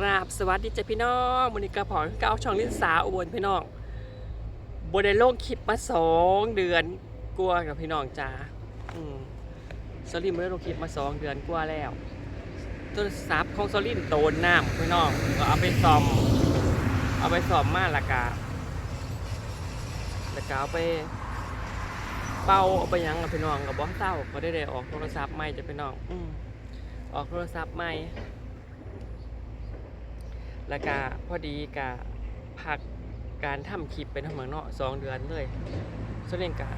ราบสวัสดีจ้ะพี่น้องวันนี้กระเพาะเก้าช่องลิ้นสาวอุบลพี่น้องบได้ลงคลิปมาสองเดือนกลัวกับพี่น้องจ้าสลิมไม่ได้ลงคลิปมาสองเดือนกลัวแล้วโทรศัพท์ของสลิมโดนน้ำพี่น้องก็เอาไปซ่อม เอาไปซ่อมมาละกาแล้วก็เอาไป เป่าเอาไปยังกับพี่น้องกับบองเศร้าก็ได้ได้ออกโทรศัพท์ใหม่จะพี่น้องอออกโทรศัพท์ใหม่ แล้วก็พอดีกะพักการทำคลิปเป็นทั้งหมดเนาะสองเดือนเลยส่วนเองกะ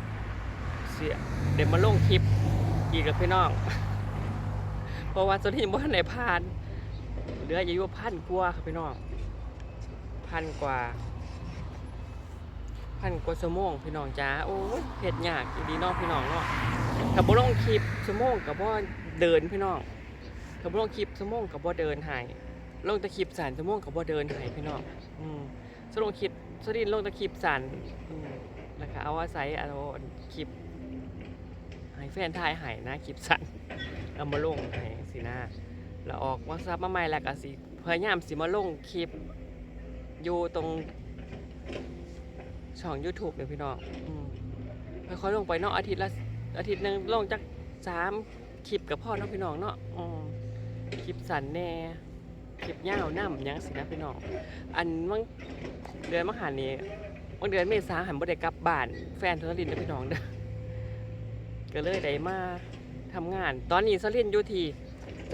เสียเดี๋ยวมาลงคลิปอีกกับพี่น้อง เพราะว่าส่วนที่บ่ทันไหนผ่านเหลืออยู่พันกว่าครับพี่น้อง พันกว่า พันกว่าชั่วโมงพี่น้องจ้าโอ้ยเผ็ดยากอีดีน้องพี่น้องเนาะถ้าบ่ลงคลิปชั่วโมงกับบ่เดินพี่น้องถ้าบ่ลงคลิปชั่วโมงกับบ่เดินหาย ลงตะคลิปสันจะม่วงกับว่าเดินหายพี่น้องอืมสลงคลิปสดินลงตะคลิปสันอืมแล้วก็เอาอาศัยเอาคลิปให้แฟนทายหายนะคลิปสันเอามาลงให้สินะแล้วออกวาซับมาใหม่แล้วก็สิพยายามสิมาลงคลิปอยู่ตรงช่อง YouTube เนี่ยพี่น้องอืมค่อยๆลงไปเนาะอาทิตย์ละอาทิตย์หนึ่งลงจากสามคลิปกับพ่อเนาะพี่น้องเนาะคลิปสันแน่ คลิปยาวน้ำหยังสินะพี่น้องอันมังเดือนมหานี้วันเดือนเมษาหันบ่ได้กลับบ้านแฟนโทรลินเด้อพี่น้องเด้อก็เลยได้มาทำงาน ตอนนี้สลินอยู่ที่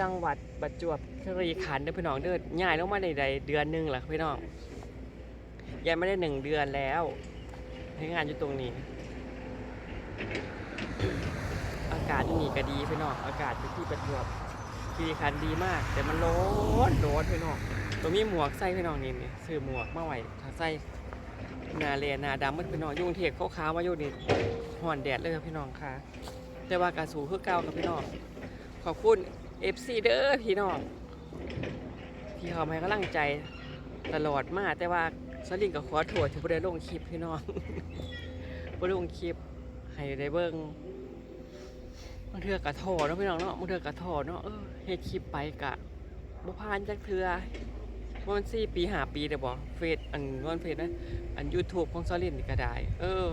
จังหวัดประจวบคีรีขันธ์เด้อพี่น้องเด้อย้ายลงมาในใดเดือนหนึงแหละพี่น้องย้ายมาได้หนึ่งเดือนแล้วทำงานอยู่ตรงนี้ อากาศที่นี่ก็ดีพี่น้องอากาศอยู่ที่ประจวบ คีรีขันดีมาก แต่มันร้อนร้อนพี่น้องตัวมีหมวกใส่พี่น้องนี่นี่ซื้อหมวกมาไว้ถ้าใส่นาเรนนาดำมันพี่น้องยุ่กรุงเทพขาวๆมาอยู่นี่ห่อนแดดเลยครับพี่น้องค่ะ แต่ว่ากาสูคือเก่าครับพี่น้องขอบคุณ FC เด้อพี่น้องที่เขามาให้กำลังใจตลอดมาแต่ว่าสลิงกับขอโทษที่บ่ได้ลงคลิปพี่น้องบ่ได้ลงคลิปให้ได้เบิ่ง บางเทือกะถอเนาะพี่น้องเนาะบางเทือกะถอเนาะเออเฮ็ดคลิปไปกะบ่ผ่านจักเทือวัน4ปี5ปีเด้บ่เฟซอันว่าเฟซนะอัน YouTube ของซอลินนี่ก็ได้ เออ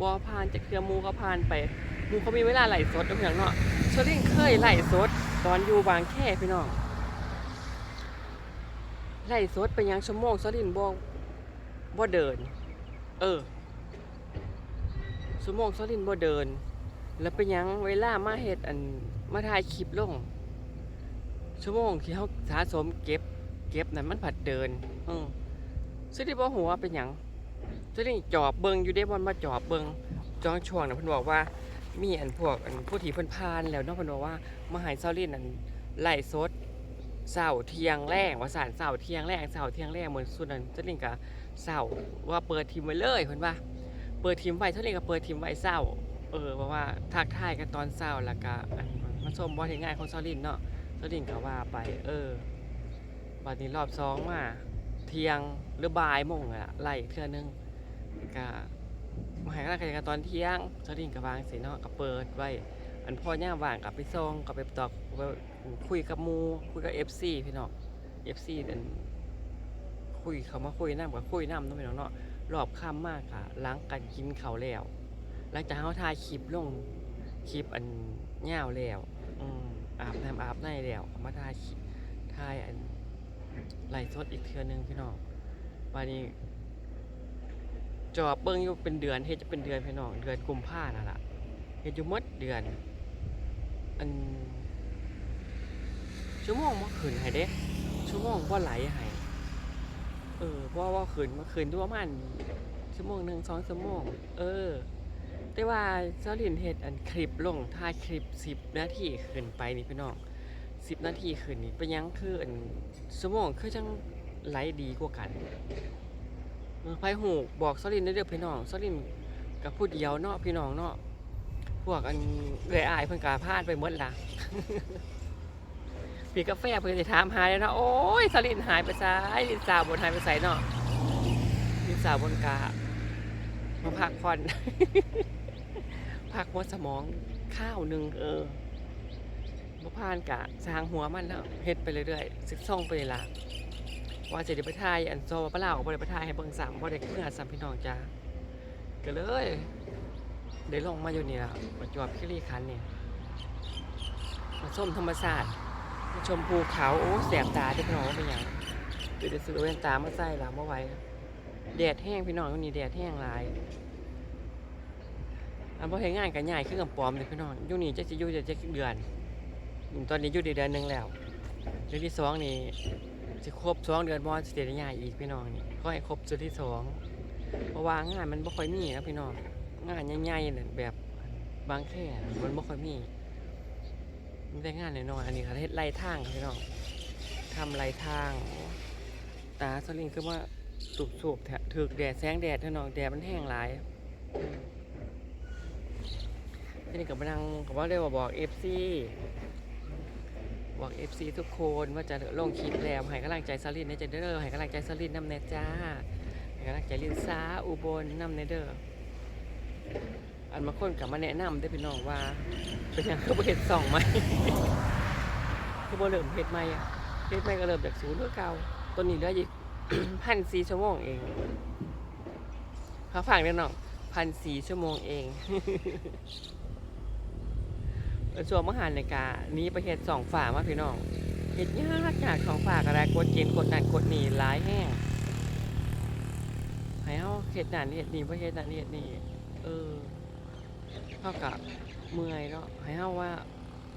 บ่ผ่านจักเทือมูเขาผ่านไปมูเขามีเวลาไหลสดเนาะพี่น้องเนาะซอลินเคยไหลสด ตอนอยู่บางแค่พี่น้องไหลสดไปยังชั่วโมงซอลินบ่บ่เดิน เออชั่วโมงซอลินบ่เดิน แล้วเป็นยังเวลามาเฮ็ดอันมาถ่ายคลิปลง ชั่วโมงที่เขาสะสมเก็บ เก็บนั้นมันผัดเดิน อือซึ่งที่บ่หัวเป็นยังซึ่งนี่จอบเบิงอยู่ได้บอนมาจอบเบิงจองช่วงน่ะเพิ่นบอกว่า มีอันพวกอันผู้ที่เพิ่นพานแล้วเนาะเพิ่นบอกว่ามาหายเซาลินอันไล่สดเสาเทียงแรงว่าสารเสาเทียงแรงเสาเทียงแรงเหมือนสุดนั้นเซาลินก็เสาว่าเปิดทีมไว้เลยเพิ่นว่าเปิดทีมไว้เท่านี้ก็เปิดทีมไว้เศร้า เออเพราะว่าทักทายกันตอนเศร้าแล้วก็อันมันชมบอลที่ง่ายของซอลินเนาะซอลินก็ว่าไป เออบัดนี้รอบสองมาเที่ยงหรือบ่ายโมงอะไล่เทื่อนึงก็มาห้กำลังใจกันตอนเที่ยงซอลินก็วางสิเนาะก็เปิดไว้อันพ่อย่าว่างกับไปซองกับไปตอกคุยกับมูคุยกับ FC พี่น้อง FC อันคุยเขามาคุยน้ำกับคุยน้ำเนาะพี่น้องเนาะรอบค่ำมากค่ะล้างกันกินเขาแล้ว หลังจากเขาถ่ายคลิปลงคลิปอันเงาวแล้วอืมอาบน้ำอาบในแล้วเอามาถ่ายคลิปถ่ายอันไล่สดอีกเทือนึงพี่น้องวันนี้จอบเบิ้งอยู่เป็นเดือนเฮ็ดจะเป็นเดือนพี่น้องเดือนกุมภานั่นล่ะเฮ็ดอยู่หมดเดือน อันชั่วโมงบ่ขึ้นให้เด้ชั่วโมงบ่ไหลให้เออบ่ว่าขึ้นมาขึ้นด้วยประมาณชั่วโมงหนึ่งสองชั่วโมง เออ แต่ว่าเจ้าลินเฮ็ดอันคลิปลงถ่ายคลิป 10 นาทีขึ้นไปนี่พี่น้อง10 นาทีขึ้นนี่เป็นยังคืออันสมองคือจังไหลดีกว่ากันเออไผหูบอกเซาลินได้เด้อพี่น้องเซาลินกับผู้เดียวเนาะพี่น้องเนาะพวกอันเอื้อยอายเพิ่นก็พลาดไปหมดละพี่กาแฟเพิ่นสิถามหาแล้วเนาะโอ้ยเซลินหายไปไสายลินสาวบนหายไปไสเนาะลินสาวบนกามาพักผ่อน พักหัวสมองข้าวหนึ่งเออบ่ผ่านกะสร้างหัวมันแล้วเฮ็ดไปเรื่อยๆสึกซ่องไปเลยล่ะว่าสิได้ไปถ่ายอันโซปลาเล่าบ่ได้ไปถ่ายให้เบิ่งซ้ำบ่ได้เมื่อซ้ำพี่น้องจ้าก็เลยได้ลงมาอยู่นี่ล่ะประจวบคีรีขันธ์เนี่ยมาชมธรรมชาติมาชมภูเขาโอ้แสบตาเด้อพี่น้องว่าเป็นหยังเดี๋ยวจะซื้อแว่นตามาใส่ล่ะบ่ไหวแดดแห้งพี่น้องวันนี้แดดแห้งหลาย อันพอเห็นงานกันใหญ่ขึ้นกับปลอมเลยพี่น้องอยู่นี่จะสิอยู่จะจะเดือนตอนนี้อยู่ได้เดือนหนึงแล้วเดือนที่สองนี่จะครบสองเดือนบอสเตได้ใหญ่อีกพี่น้องนี่ก็ให้ครบจุดที่สองเพราะว่างานมันบ่ค่อยมีนะพี่น้องงานใหญ่ๆนี่ยแบบบางแค่มันบ่ค่อยมีมีแต่งานน้อยๆอันนี้เขาเฮ็ดไรทางพี่น้องทำไรทางตาสลิงคือว่าสุกๆแท้ถึกแดดแสงแดดพี่น้องแดดมันแห้งหลาย ทีนี้กับมานั่งกับว่าเรียกว่าบอก FC บอก FC ทุกคนว่าจะลงคลิปแล้วให้กำลังใจสลินในจะเด้อให้กำลังใจสลินนำแนจ้าให้กำลังใจลินซาอุบลนำในเด้ออันมาคนกลับมาแนะนำได้พี่น้องว่า เป็นหยังคือบ่เห็ดสองไหมคือบ่เริ่มเห็ดใหม่เห็ดใหม่ก็เริ่มจากศูนย์เพื่อเก่าต้นนี้เหลืออีกพันสี่ชั่วโมงเองเขาฝากเด้อน้องพันสี่ชั่วโมงเอง ส่วนมหานกานี้ประเทศสองฝ่ามาพี่น้องเห็ดยากยากสองฝ่าก็ได้กดเกณฑ์กดนั่นกดนี่หลายแห้งให้เฮาเฮ็ดนั่นเฮ็ดนี่บ่เฮ็ดนั่นเฮ็ดนี่เออเฮากับเมื่อยเนาะให้เฮาว่า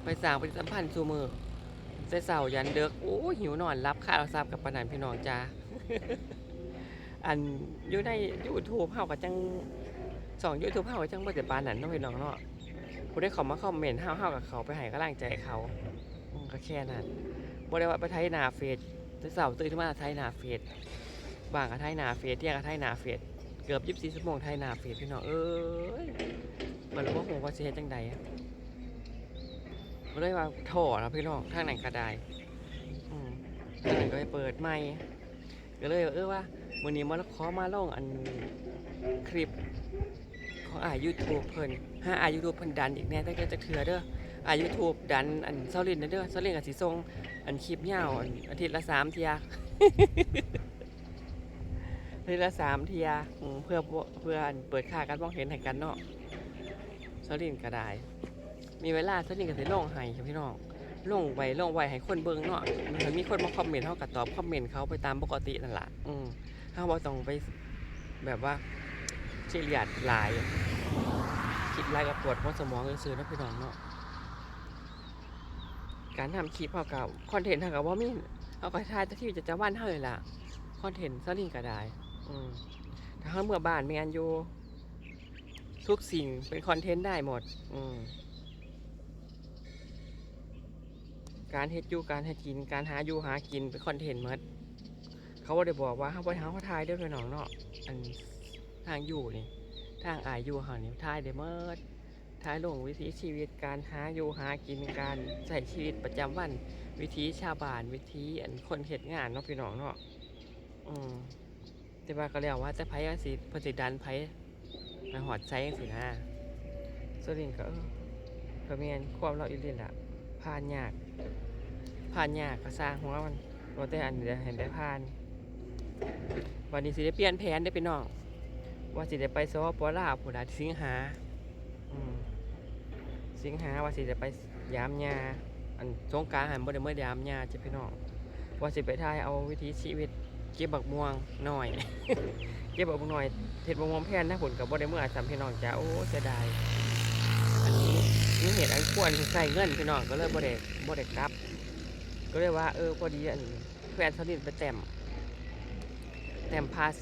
ไปสร้างปฏิสัมพันธ์สู่มือแต่เช้ายันเดึกโอ้หิวนอนรับข้าวทราบกับปนันพี่น้องจ้าอันอยู่ใน YouTube เฮาก็จังสอง YouTube เฮาก็จังบ่ได้ปานนั้นเนาะพี่น้องเนาะ ผู้ได้เขามาคอมเมนต์ห้าวๆกับเขาไปให้กำลังใจเขาก็แค่นั้นบ่ได้ว่าไปไทยนาเฟซแต่เสาร์ตื่นขึ้นมาไทยนาเฟซบางก็ไทยนาเฟซเที่ยงก็ไทยนาเฟซเกือบ24ชั่วโมงไทยนาเฟซพี่น้องเอ้ยมันรู้ว่าหูว่าสิเฮ็ดจังใดบ่ได้ว่าถแล้วพี่น้องทางไหนก็ได้ทางไหนก็ไปเปิดใหม่ก็เลยว่าเออว่ามื้อนี้มาขอมาลองอันคลิป ของอ่า YouTube เพิ่นหาอ่า YouTube เพิ่นดันอีกแน่แต่ก็จะเถื่อเด้ออ่า YouTube ดันอันเซาลินนะเด้อเซาลินก็สิส่งอันคลิปยาวอันอาทิตย์ละ3เทียอาทิตย์ละ3เทียเพื่อเพื่ออันเปิดค่าการมองเห็นให้กันเนาะเซาลินก็ได้ มีเวลาเซาลินก็สิลงให้ครับพี่น้องลงไว้ลงไว้ให้คนเบิ่งเนาะมันมีคนมาคอมเมนต์เฮาก็ตอบคอมเมนต์เขาไปตามปกตินั่นล่ะอืมเฮาบ่ต้องไปแบบว่า ซีเรียหลาย คิดหลายกับปวดหัวสมองซื่อๆนะพี่น้องเนาะการทำคลิปเท่ากับคอนเทนต์เท่ากับว่ามีเอาก็ทายที่จะจะวันเท่าเลยล่ะคอนเทนต์สลิงก็ได้อืมถ้าเขาเมื่อบ้านแมนอยู่ทุกสิ่งเป็นคอนเทนต์ได้หมด อืมการเฮ็ดอยู่การให้กิน การหาอยู่หากินเป็นคอนเทนต์หมด เขาบ่ได้บอกว่าเขาได้หาเขาทายด้วยพี่น้องเนาะอัน ทางอยู่นี่ ทางอายอยู่เฮานี่ทายได้เมิดทายลงวิถีชีวิตการหาอยู่หากินการใช้ชีวิตประจำวัน วิถีชาวบ้านวิถีอันคนเฮ็ดงานเนาะพี่น้องเนาะอืมแต่ว่าก็แล้วว่าแต่ไผว่สิพิ่นสิดันไผมาหอดใจจังซี่นะส่วนนี้ก็เออก็แม่นความเราอีหลีล่ะผ่านยากผ่านยากก็สร้างหัวมันบ่แต่อันเดียวเห็นได้ผ่าน วันนี้สิได้เปลี่ยนแผนได้อพี่น้อง ว่าสิได้ไปสวปลาวผู้ใดสิงหาอืมสิงหาว่าสิได้ไปยามยาอันสงกรารหันบ่ได้เมื่อยามยาจ้ะพี่น้องว่าสิไปถ่ายเอาวิถีชีวิตเก็บบักม่วงหน่อย เก็บบักม่วงหน่อยเฮ็ดบักม่วงแพนนะผลกับบ่ได้เมื่อสามพี่น้องจ้าโอ้เสียดายอันนี้มีเหตุอันควรใส่เงินพี่น้องก็เลยบ่ได้บ่ได้กลับ ก็เลยว่าเออพอดีอันแฟนสนิทไปแต้ม แต้มพาส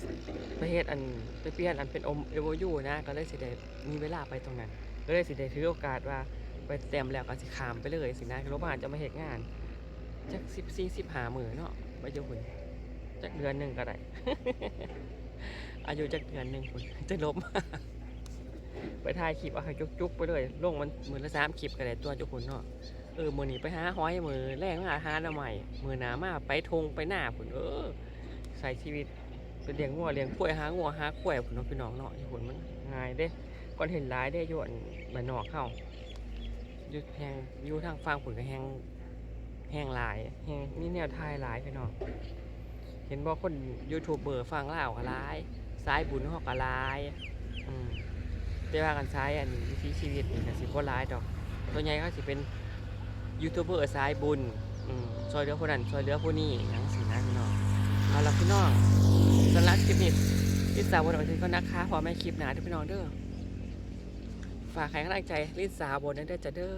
ประเทศอันไปเปลี่ยนอันเป็นอมเอโวยูนะก็เลยสิได้มีเวลาไปตรงนั้น ก็เลยสิได้ถือโอกาสว่าไปเต็มแล้วก็สิขามไปเลยสินะรถบ้านจะมาเหตุงานจักสิบสี่สิบห้าหมื่นเนาะไปอยู่คุณจักเดือนหนึ่งก็ได้อายุจักเดือนหนึ่งคุณจะลบไปถ่ายคลิปเอาให้จุกๆไปเลยลงมันมือละสามคลิปก็ได้ตัวเจุกคุณเนาะเออมือนี้ไปหาห้อยมือแรงมาหาหน้าใหม่มือหนามาไปทงไปหน้าคุณเออใส่ชีวิต เป็นเลี้ยงงัวเลี้ยงกล้วยหางัวหากล้วยผมน้องพี่น้องเนาะญี่ปุ่นมันง่ายเด้ก่อนเห็นหลายได้อยนบานนอกเข้ายู่แหงยู่ทางฟังผลก็แหงแหงหลายแหงนี่แนวทายหลายพี่น้องเห็นบอกคนยูทูบเบอร์ฟังเล่าก็หลายสายบุญเขาก็หลายอืมแต่ว่ากันสายอันวิถีชีวิตนี่ก็สิบ่หลายดอกส่วใหญ่เขาสิเป็นยูทูบเบอร์สายบุญอืมช่วยเหลือคนนั้นช่วยเหลือผู้นี้หยังสินะพี่น้องเอาละพี่น้อง สำหรับคลิปนี้ลิสาบนเอาไว้ก็นะคะพอแม่คลิปหนาเด้อพี่น้องเด้อฝากใครกำลังใจลิสาบนนั้นเด้อจะเด้อ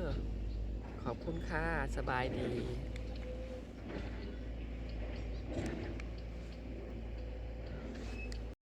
ขอบคุณค่ะสบายดี